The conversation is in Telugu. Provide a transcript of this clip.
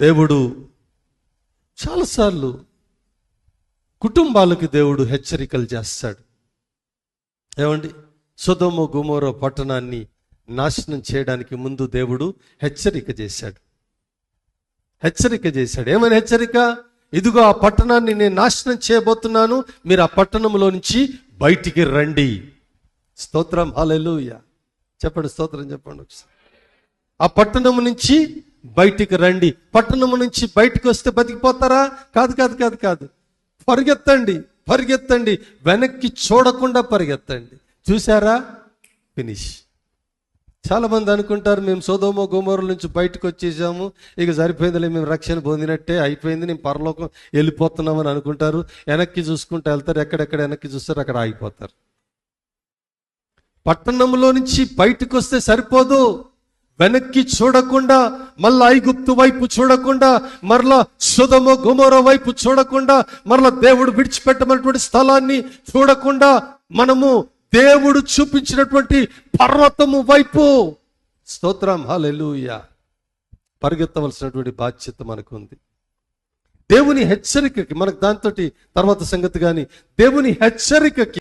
దేవుడు చాలాసార్లు కుటుంబాలకు దేవుడు హెచ్చరికలు చేస్తాడు. ఏమండి? సుధమ గుమోర పట్టణాన్ని నాశనం చేయడానికి ముందు దేవుడు హెచ్చరిక చేశాడు. హెచ్చరిక చేశాడు. ఏమని హెచ్చరిక? ఇదిగో ఆ పట్టణాన్ని నేను నాశనం చేయబోతున్నాను. మీరు ఆ పట్టణంలో నుంచి బయటికి రండి. స్తోత్రం. హల్లెలూయ. చెప్పండి స్తోత్రం చెప్పండి ఒకసారి. ఆ పట్టణం నుంచి బయటికి రండి. పట్టణం నుంచి బయటికి వస్తే బతికిపోతారా? కాదు కాదు కాదు కాదు. పరిగెత్తండి పరిగెత్తండి. వెనక్కి చూడకుండా పరిగెత్తండి. చూసారా ఫినిష్. చాలా మంది అనుకుంటారు మేము సోదోమో గోమోరుల నుంచి బయటకు వచ్చేసాము. ఇక సరిపోయిందిలే మేము రక్షణ పొందినట్టే అయిపోయింది. నేను పరలోకం వెళ్ళిపోతున్నామని అనుకుంటారు. వెనక్కి చూసుకుంటూ వెళ్తారు. ఎక్కడెక్కడ వెనక్కి చూస్తారు అక్కడ ఆగిపోతారు. పట్టణంలో నుంచి బయటకు వస్తే సరిపోదు. వెనక్కి చూడకుండా మళ్ళా ఐగుప్తు వైపు చూడకుండా మరలా సుధమ గుమర వైపు చూడకుండా మరలా దేవుడు విడిచిపెట్టమన్నటువంటి స్థలాన్ని చూడకుండా మనము దేవుడు చూపించినటువంటి పర్వతము వైపు. స్తోత్రం హలెలుయ పరిగెత్తవలసినటువంటి బాధ్యత మనకుంది. దేవుని హెచ్చరికకి మనకు దాంతో తర్వాత సంగతి కానీ దేవుని హెచ్చరికకి